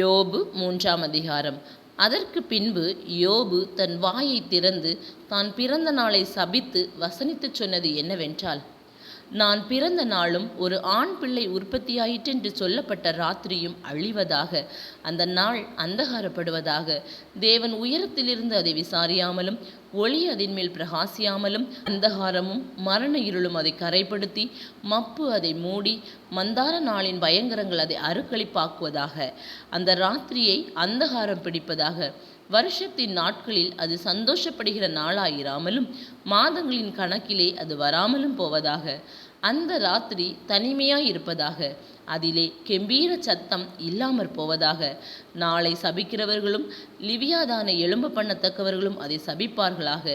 யோபு மூன்றாம் அதிகாரம். அதற்கு பின்பு யோபு தன் வாயை திறந்து தான் பிறந்த நாளை சபித்து வசனித்துச் சொன்னது என்னவென்றால் நான் பிறந்த நாளும் ஒரு ஆண் பிள்ளை உற்பத்தியாயிற்றென்று சொல்லப்பட்ட ராத்திரியும் அழிவதாக அந்த நாள் அந்தகாரப்படுவதாக. தேவன் உயரத்திலிருந்து அதை விசாரியாமலும் ஒளி அதன் மேல் பிரகாசியாமலும் அந்தகாரமும் மரண இருளும் அதை கரைப்படுத்தி மப்பு அதை மூடி மந்தார நாளின் பயங்கரங்கள் அதை அருக்களிப்பாக்குவதாக. அந்த ராத்திரியை அந்தகாரம் பிடிப்பதாக. வருஷத்தின் நாட்களில் அது சந்தோஷப்படுகிற நாளாயிராமலும் மாதங்களின் கணக்கிலே அது வராமலும் போவதாக. அந்த ராத்திரி தனிமையாய் இருப்பதாக அதிலே கெம்பீர சத்தம் இல்லாமற் போவதாக. நாளை சபிக்கிறவர்களும் லிவியாதானை எழும்ப பண்ணத்தக்கவர்களும் அதை சபிப்பார்களாக.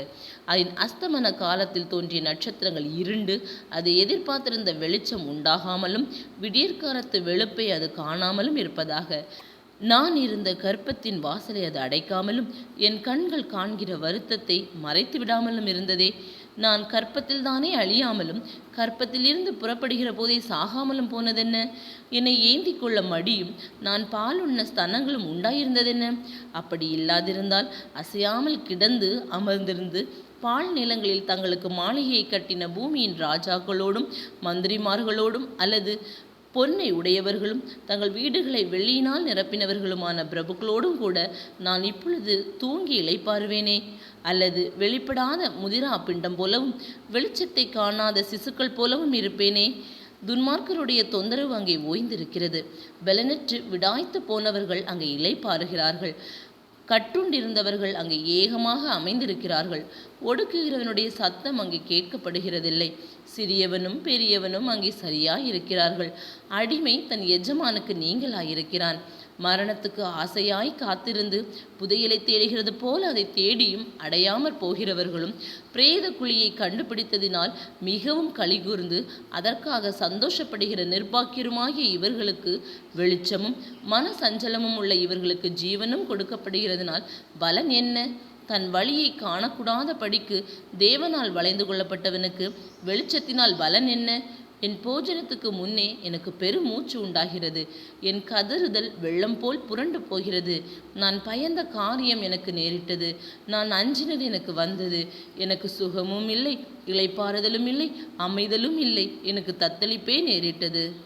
அதன் அஸ்தமன காலத்தில் தோன்றிய நட்சத்திரங்கள் இருண்டு அது எதிர்பார்த்திருந்த வெளிச்சம் உண்டாகாமலும் விடியற்காலத்து வெளுப்பை அது காணாமலும் இருப்பதாக. நான் இருந்த கற்பத்தின் வாசலை அது அடைக்காமலும் என் கண்கள் காண்கிற வருத்தத்தை மறைத்து விடாமலும் இருந்ததே. நான் கற்பத்தில்தானே அழியாமலும் கற்பத்திலிருந்து புறப்படுகிற போதே சாகாமலும் போனதென்ன? என்னை ஏந்தி கொள்ள மடியும் நான் பால் உண்ண ஸ்தனங்களும் உண்டாயிருந்ததென்ன? அப்படி இல்லாதிருந்தால் அசையாமல் கிடந்து அமர்ந்திருந்து பால் நிலங்களில் தங்களுக்கு மாளிகையை கட்டின பூமியின் ராஜாக்களோடும் மந்திரிமார்களோடும் அல்லது பொன்னை உடையவர்களும் தங்கள் வீடுகளை வெள்ளியினால் நிரப்பினவர்களுமான பிரபுக்களோடும் கூட நான் இப்பொழுது தூங்கி இழைப்பாருவேனே அல்லது வெளிப்படாத முதிரா பிண்டம் போலவும் வெளிச்சத்தை காணாத சிசுக்கள் போலவும் இருப்பேனே. துன்மார்க்கருடைய தொந்தரவு அங்கே ஓய்ந்திருக்கிறது. பலனற்று விடாய்த்து போனவர்கள் அங்கே இளைப்பாறுகிறார்கள். கட்டுண்டிருந்தவர்கள் அங்கு ஏகமாக அமைந்திருக்கிறார்கள். ஒடுக்குகிறவனுடைய சத்தம் அங்கு கேட்கப்படுகிறதில்லை. சிறியவனும் பெரியவனும் அங்கே சரியாயிருக்கிறார்கள். அடிமை தன் எஜமானுக்கு நீங்களாயிருக்கிறான். மரணத்துக்கு ஆசையாய் காத்திருந்து புதையலை தேடுகிறது போல அதை தேடியும் அடையாமற் போகிறவர்களும் பிரேத குழியை கண்டுபிடித்ததினால் மிகவும் கலிகூர்ந்து அதற்காக சந்தோஷப்படுகிற நிர்பாக்கியருமாகிய இவர்களுக்கு வெளிச்சமும் மன சஞ்சலமும் உள்ள இவர்களுக்கு ஜீவனும் கொடுக்கப்படுகிறதுனால் பலன் என்ன? தன் வழியை காணக்கூடாத படிக்கு தேவனால் வளைந்து கொள்ளப்பட்டவனுக்கு வெளிச்சத்தினால் பலன் என்ன? என் போஜனத்துக்கு முன்னே எனக்கு பெரும் மூச்சு உண்டாகிறது. என் கதறுதல் வெள்ளம் போல் புரண்டு போகிறது. நான் பயந்த காரியம் எனக்கு நேரிட்டது. நான் அஞ்சினது எனக்கு வந்தது. எனக்கு சுகமும் இல்லை இளைப்பாறுதலும் இல்லை அமைதலும் இல்லை. எனக்கு தத்தளிப்பே நேரிட்டது.